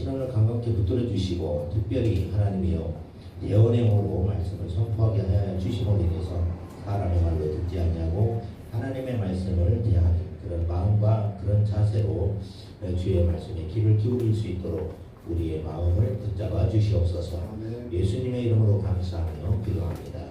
신앙을 강건케 붙들어 주시고 특별히 하나님이여 예언의 몸으로 말씀을 선포하게 하여 주심으로 인해서 사람의 말로 듣지 않냐고 하나님의 말씀을 대하는 그런 마음과 그런 자세로 주의 말씀에 귀를 기울일 수 있도록 우리의 마음을 붙잡아 주시옵소서. 예수님의 이름으로 감사하며 기도합니다.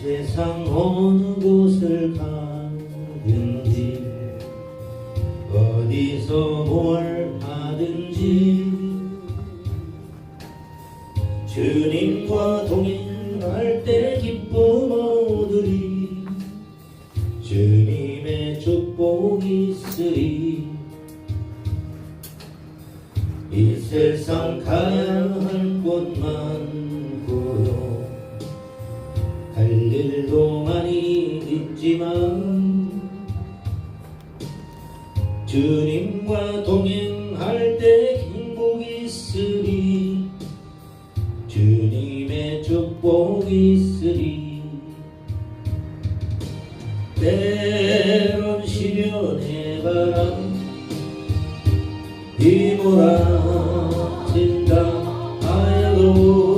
세상 어느 곳을 가든지 어디서 뭘 하든지 주님 할 일도 많이 있지만 주님과 동행할 때 행복이 있으리 주님의 축복이 있으리. 때론 시련의 바람 휘몰아친다 하여도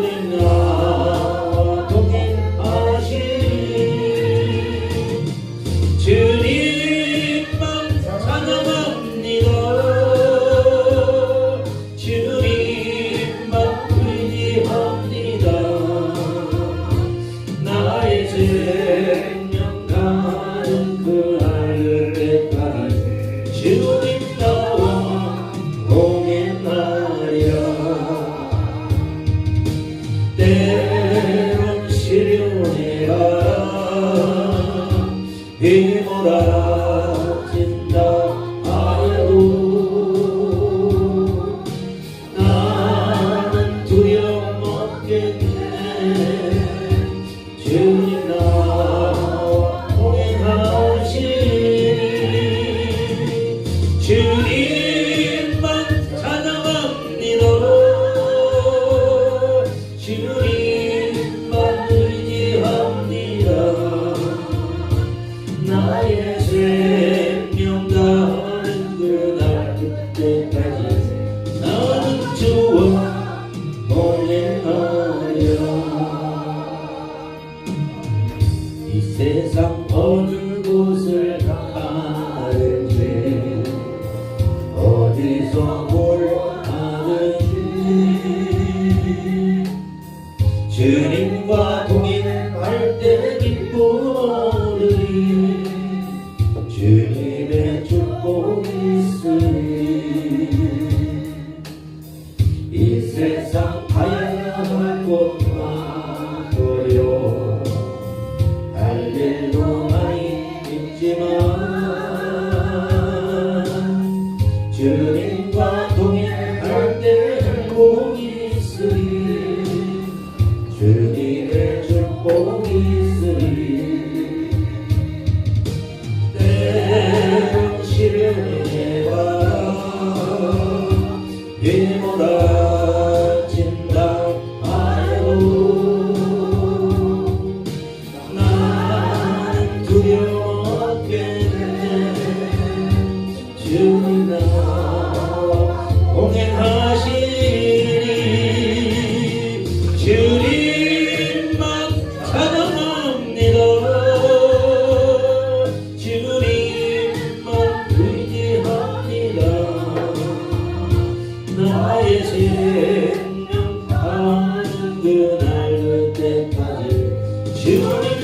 te 주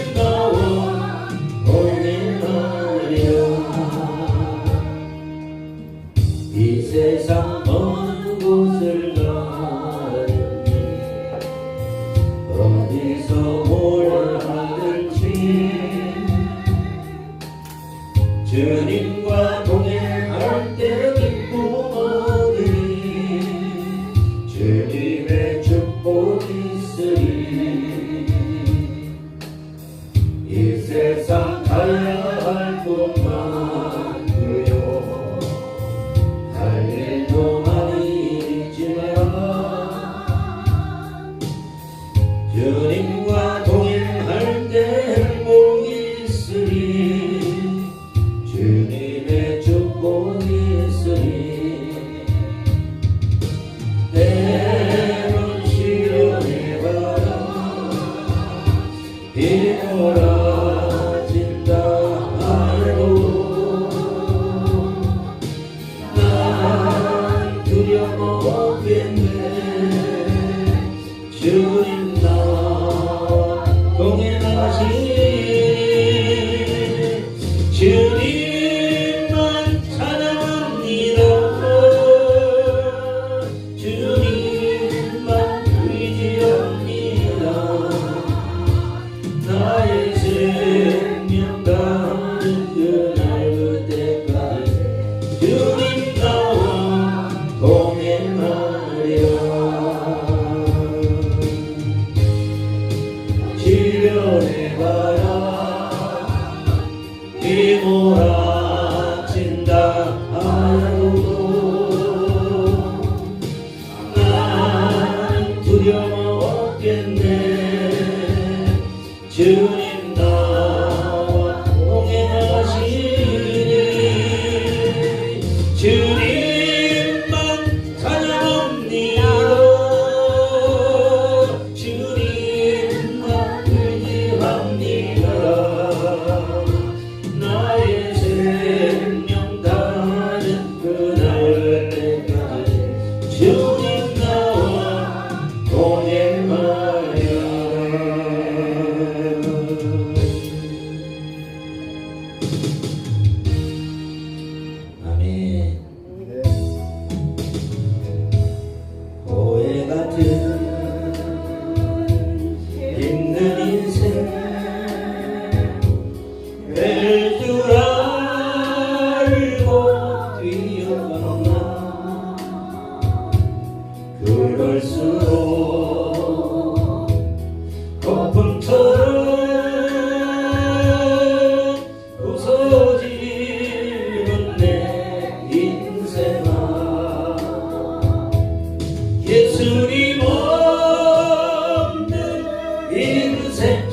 Yearning e morar. 갈수록 거품처럼 부서지는 내 인생아. 예수님 없는 인생.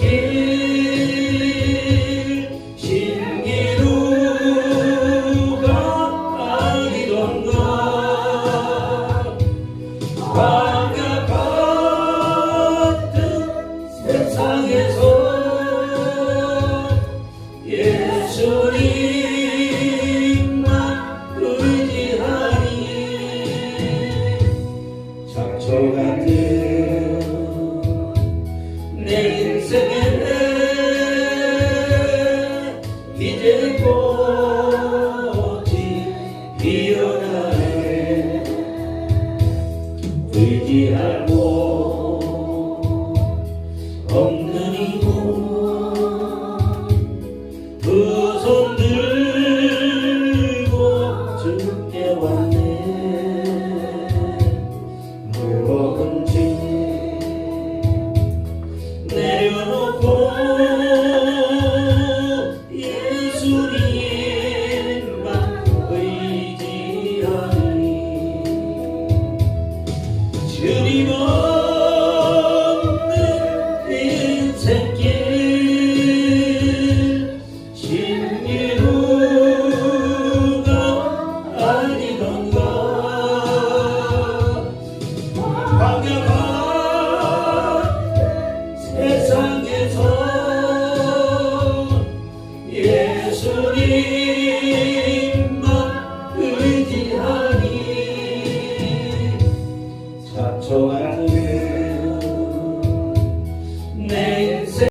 war.